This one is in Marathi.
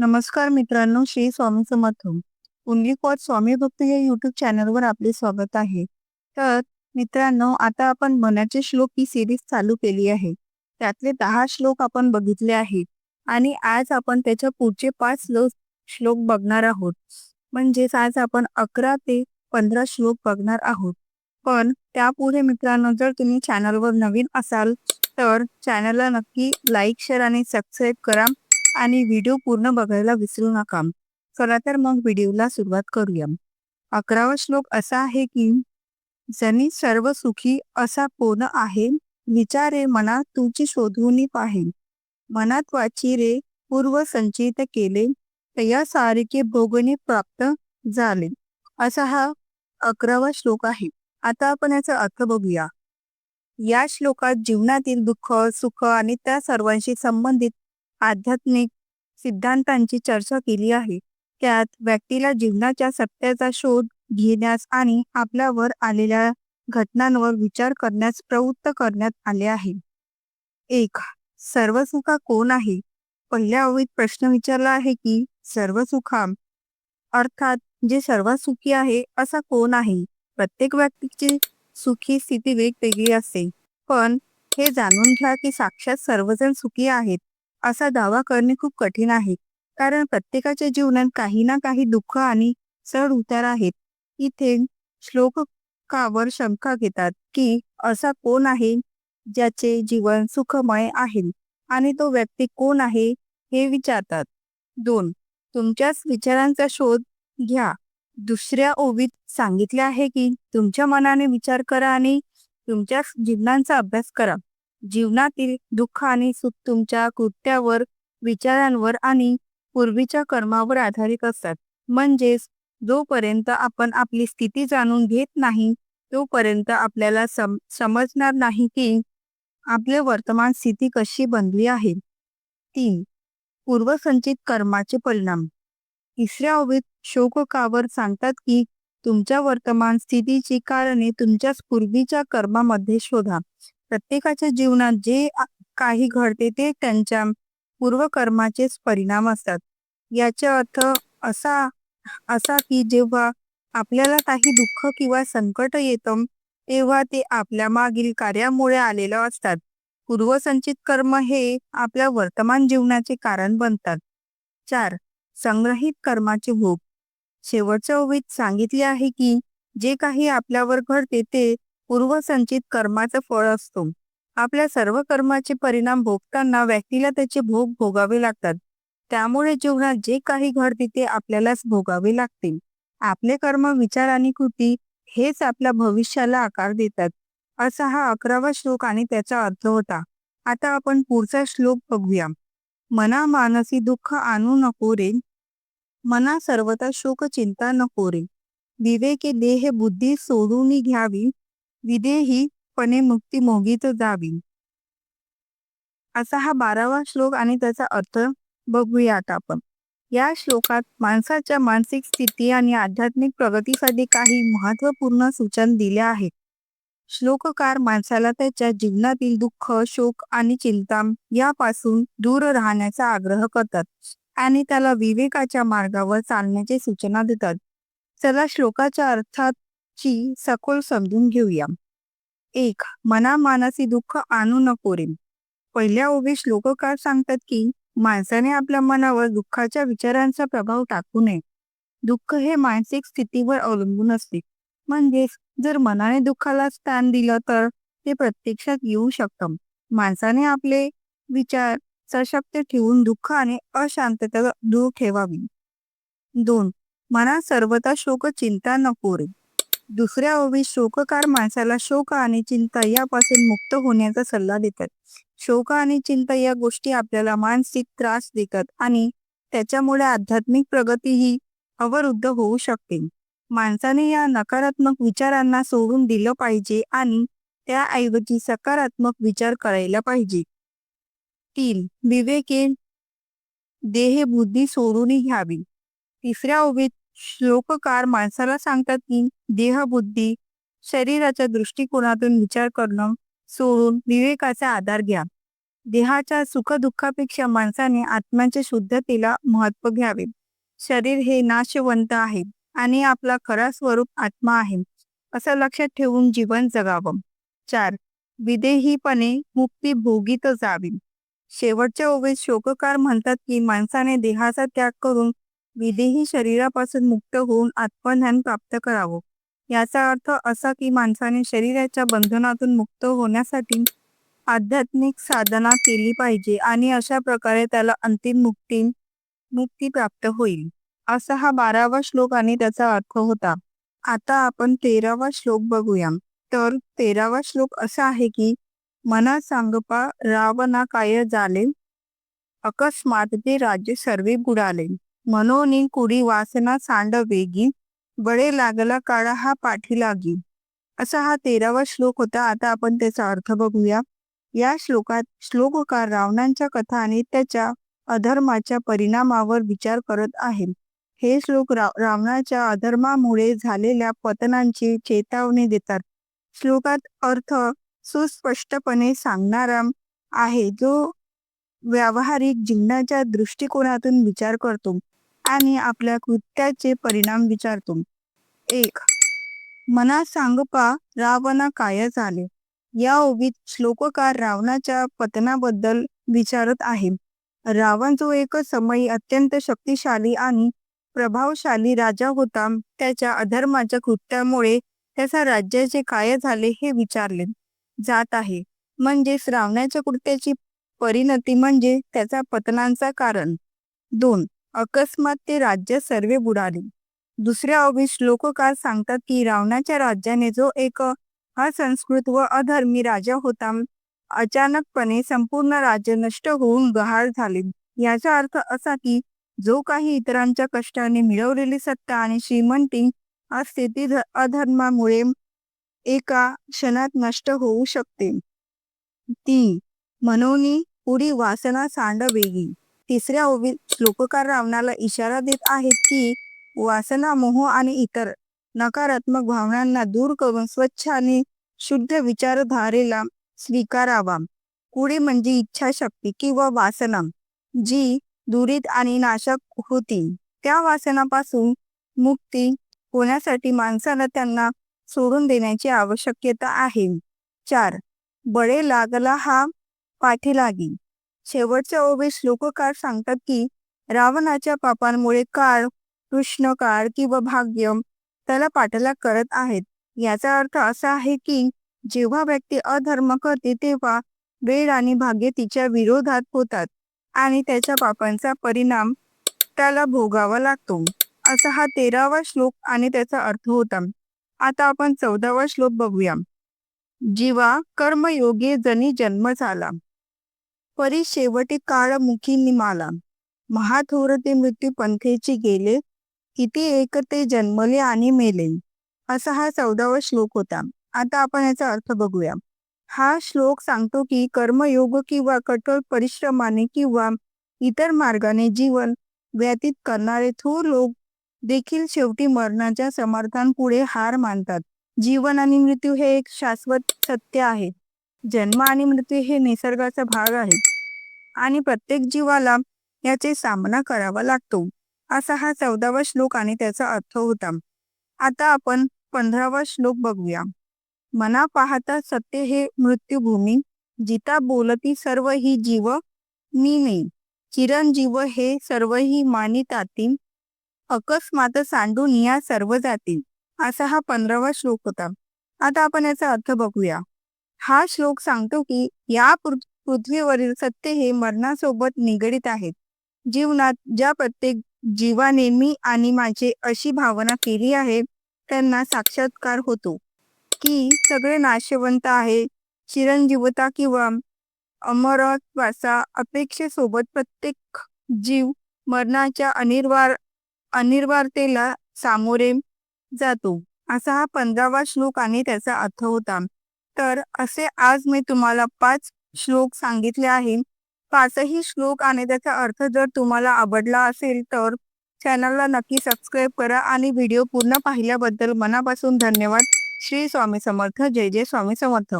नमस्कार मित्रांनो श्री स्वामी समर्थ. पुंडलिक स्वामी भक्त या युट्यूब चॅनलवर आपले स्वागत आहे. तर मित्रांनो आता आपण मनाचे श्लोक ही सिरीज चालू केली आहे. त्यातले दहा श्लोक आपण बघितले आहेत. आणि आज आपण त्याच्या पुढचे पाच श्लोक श्लोक बघणार आहोत. म्हणजेच आज आपण अकरा ते पंधरा श्लोक बघणार आहोत. पण त्यापुढे मित्रांनो जर तुम्ही चॅनलवर नवीन असाल तर चॅनलला नक्की लाईक शेअर आणि सबस्क्राईब करा. आणि व्हिडिओ पूर्ण बघायला विसरू नका. चला तर मग व्हिडिओला सुरुवात करूया. अकरावा श्लोक असा आहे की जनी सर्व सुखी असा कोण आहे? विचारे मनात तुझी शोधून पाहे. मनात वाची रे पूर्व संचित केले तया सारखे भोगणे प्राप्त झाले. असा हा अकरावा श्लोक आहे. आता आपण याचा अर्थ बघूया. या श्लोकात जीवनातील दुःख सुख आणि त्या सर्वांशी संबंधित आध्यात्मिक सिद्धांतांची चर्चा केली आहे. त्यात व्यक्तीला जीवनाच्या सत्याचा शोध घेण्यास आणि आपल्यावर आलेल्या घटनांवर विचार करण्यास प्रवृत्त करण्यात आले आहे. एक सर्वसुखा कोण आहे? पहिल्या ओळीत प्रश्न विचारला आहे की सर्वसुखा? अर्थात जे सर्वात सुखी आहे असा कोण आहे? प्रत्येक व्यक्तीची सुखी स्थिती वेगवेगळी असते. पण हे जाणून घ्या की साक्षात सर्वजण सुखी आहेत. असा दावा करणे खूप कठीण आहे. कारण प्रत्येकाच्या जीवनात काही ना काही दुःख आणि चढ उतार आहेत. इथे श्लोकावर शंका घेतात की असा कोण आहे ज्याचे जीवन सुखमय आहे आणि तो व्यक्ती कोण आहे हे विचारतात. दोन तुमच्याच विचारांचा शोध घ्या. दुसऱ्या ओवीत सांगितले आहे की तुमच्या मनाने विचार करा आणि तुमच्या जीवनांचा अभ्यास करा. जीवनातील दुःख आणि सुख तुमच्या कृत्यावर विचारांवर आणि पूर्वीच्या कर्मावर आधारित असतात. म्हणजेच जोपर्यंत आपण आपली स्थिती जाणून घेत नाही तोपर्यंत आपल्याला सम समजणार नाही की आपली वर्तमान स्थिती कशी बनली आहे. तीन पूर्वसंचित कर्माचे परिणाम. तिसऱ्या ओवीत शोककावर सांगतात की तुमच्या वर्तमान स्थितीची कारणे तुमच्या पूर्वीच्या कर्मामध्ये शोधा. प्रत्येकाच्या जीवनात जे काही घडते ते त्यांच्या पूर्वकर्माचेच परिणाम असतात. याचा अर्थ असा असा की जेव्हा आपल्याला काही दुःख किंवा संकट येतं तेव्हा ते आपल्या मागील कार्यामुळे आलेलं असतात. पूर्वसंचित कर्म हे आपल्या वर्तमान जीवनाचे कारण बनतात. चार संग्रहित कर्माचे भूक शेवटच्या ओवीत सांगितले आहे की जे काही आपल्यावर घडते ते पूर्वसंचित कर्माचं फळ असतो. आपल्या सर्व कर्माचे परिणाम भोगताना व्यक्तीला त्याचे भोग भोगावे लागतात. त्यामुळे जीवनात जे काही घडते ते आपल्यालाच भोगावे लागते. आपले कर्म विचार आणि कृती हेच आपल्या भविष्याला आकार देतात. असा हा अकरावा श्लोक आणि त्याचा अर्थ होता. आता आपण पुढचा श्लोक बघूया. मना मानसी दुःख आणू नको रे. मना सर्वता शोक चिंता नको रे. विवेके देह बुद्धी सोडून घ्यावी. विदेही पणे मुक्ती मोगीत जावी. असा हा बारावा श्लोक आणि त्याचा अर्थ बघूया आता आपण. या श्लोकात माणसाच्या मानसिक स्थिती आणि आध्यात्मिक प्रगतीसाठी काही महत्त्वपूर्ण सूचन दिल्या आहेत. श्लोककार माणसाला त्याच्या जीवनातील दुःख शोक आणि चिंता यापासून दूर राहण्याचा आग्रह करतात आणि त्याला विवेकाच्या मार्गावर चालण्याची सूचना देतात. चला श्लोकाच्या अर्थात ची सखोल समजून घेऊया. एक मना मानसी दुःख आणू नको रे. पहिल्या श्लोक श्लोककार सांगतात की माणसाने आपल्या मनावर दुःखाच्या विचारांचा प्रभाव टाकू नये. दुःख हे मानसिक स्थितीवर अवलंबून असते. म्हणजेच जर मनाने दुःखाला स्थान दिलं तर ते प्रत्यक्षात येऊ शकतं. माणसाने आपले विचार सशक्त ठेवून दुःख आणि अशांतता दूर ठेवावी. दोन मनात सर्वता शोक चिंता नको रे. दुसऱ्या ओवी शोककार माणसाला शोक आणि चिंता यापासून मुक्त होण्याचा सल्ला देतात. शोक आणि चिंता या गोष्टी आपल्याला मानसिक त्रास देतात आणि त्याच्यामुळे आध्यात्मिक प्रगती ही अवरुद्ध होऊ शकते. माणसाने या नकारात्मक विचारांना सोडून दिलं पाहिजे आणि त्याऐवजी सकारात्मक विचार करायला पाहिजे. तीन विवेके देह बुद्धी सोडून घ्यावी. तिसऱ्या ओवीत श्लोककार माणसाला सांगतात की देहबुद्धी शरीराच्या दृष्टिकोनातून विचार करणं सोडून विवेकाचा आधार घ्या. देहाच्या सुखदुःखापेक्षा माणसाने आत्म्याच्या शुद्धतेला महत्त्व घ्यावे. शरीर हे नाशवंत आहे आणि आपला खरा स्वरूप आत्मा आहे असं लक्षात ठेवून जीवन जगावं. चार विदेहीपणे मुक्ती भोगीत जावी. शेवटच्या ओवीत शोककार म्हणतात की माणसाने देहाचा त्याग करून विदेही शरीरापासून मुक्त होऊन आत्मज्ञान प्राप्त करावं. याचा अर्थ असा की माणसाने शरीराच्या बंधनातून मुक्त होण्यासाठी आध्यात्मिक साधना केली पाहिजे आणि अशा प्रकारे त्याला अंतिम मुक्ती मुक्ती प्राप्त होईल. असा हा बारावा श्लोक आणि त्याचा अर्थ होता. आता आपण तेरावा श्लोक बघूया. तर तेरावा श्लोक असा आहे की मना सांगपा रावणा काय झाले अकस्मात ते राज्य सर्वे बुडाले. मनोनी कुडी वासना सांड वेगी बळे लागला काळा हा पाठी लागी. असा हा तेरावा श्लोक होता. आता आपण त्याचा अर्थ बघूया. या श्लोकात श्लोककार रावणांच्या कथा आणि त्याच्या अधर्माच्या परिणामावर विचार करत आहे. हे श्लोक रा रावणाच्या अधर्मामुळे झालेल्या पतनांची चेतावणी देतात. श्लोकात अर्थ सुस्पष्टपणे सांगणारा आहे. जो व्यावहारिक जीवनाच्या दृष्टिकोनातून विचार करतो. आणि आपल्या कृत्याचे परिणाम विचारतो. एक मना सांगपा रावणा काय झाले? या ओबीत श्लोककार रावणाच्या पतनाबद्दल विचारत आहे. रावण जो एक समयी अत्यंत शक्तिशाली आणि प्रभावशाली राजा होता त्याच्या अधर्माच्या कृत्यामुळे त्याच्या राज्याचे काय झाले हे विचारले. जात आहे. म्हणजेच रावणाच्या कृत्याची परिणती म्हणजे त्याचा पतनांचा कारण. दोन अकस्मात ते राज्य सर्वे बुडाले. दुसऱ्या ओबीत श्लोककार सांगतात की रावणाच्या राज्याने जो एक असंस्कृत व अधर्मी राजा होता अचानकपणे संपूर्ण राज्य नष्ट होऊन गहाळ झाले. याचा अर्थ असा की जो काही इतरांच्या कष्टाने मिळवलेली सत्ता आणि श्रीमंती असते ती अधर्मामुळे एका क्षणात नष्ट होऊ शकते. ती मनोनी पुढी वासना सांडवेगी. तिसऱ्या ओवीत श्लोककार रावणाला इशारा देत आहेत की वासना मोह आणि इतर नकारात्मक भावनांना दूर करून स्वच्छ आणि शुद्ध विचारधारेला स्वीकारावा. पुढे म्हणजे इच्छाशक्ती किंवा वासना जी दुरीत आणि नाशक होती. त्या वासनापासून मुक्ती होण्यासाठी माणसाला त्यांना सोडून देण्याची आवश्यकता आहे. चार बळे लागला हा पाठीलागी शेवटच्या ओबे श्लोककार सांगतात की रावणाच्या पापांमुळे काळ कृष्ण काळ किंवा भाग्य त्याला पाठलाग करत आहेत. याचा अर्थ असा आहे की जेव्हा व्यक्ती अधर्म करते तेव्हा वेळ आणि भाग्य तिच्या विरोधात होतात आणि त्याच्या पापांचा परिणाम त्याला भोगावा लागतो. असा हा तेरावा श्लोक आणि त्याचा अर्थ होता. आता आपण चौदावा श्लोक बघूया. जीवा कर्मयोगे जनी जन्म झाला. परी शेवटी काळ मुखी निमाला. महाथोर ते मृत्यू पंथेची गेले किती एक ते जन्मले आणि मेले. असा हा चौदावा श्लोक होता. आता आपण याचा अर्थ बघूया. हा श्लोक सांगतो की कर्मयोग किंवा कठोर परिश्रमाने किंवा इतर मार्गाने जीवन व्यतीत करणारे थोर लोक देखील शेवटी मरणाच्या समर्थांपुढे हार मानतात. जीवन आणि मृत्यू हे एक शाश्वत सत्य आहे. जन्म आणि मृत्यू हे निसर्गाचा भाग आहे. आणि प्रत्येक जीवाला याचे सामना करावा लागतो. असा हा चौदावा श्लोक आणि त्याचा अर्थ होता. आता आपण पंधरावा श्लोक बघूया. मना पाहता सत्य हे मृत्यूभूमी जिता बोलती सर्व ही जीव मी नाही चिरंजीव हे सर्व ही मानिताती अकस्मात सांडून या सर्व जातील असा हा पंधरावा श्लोक होता. आता आपण याचा अर्थ बघूया. हा श्लोक सांगतो की या पृथ्वीवरील सत्य हे मरणासोबत निगडीत आहेत. जीवनात ज्या प्रत्येक जीवाने मी आणि माझे अशी भावना केली आहे त्यांना साक्षात्कार होतो. की सगळे नाशवंत आहे चिरंजीवता किंवा अमरत्वाचा अपेक्षेसोबत प्रत्येक जीव मरणाच्या अनिर्वार अनिर्वारतेला सामोरे जातो. असा हा पंधरावा श्लोक आणि त्याचा अर्थ होता. तर असे आज मी तुम्हाला पाच श्लोक सांगितले आहे. पाचही श्लोक आणि त्याचा अर्थ जर तुम्हाला आवडला असेल तर चॅनलला नक्की सबस्क्राईब करा आणि व्हिडिओ पूर्ण पाहिल्याबद्दल मनापासून धन्यवाद. श्री स्वामी समर्थ. जय जय स्वामी समर्थ.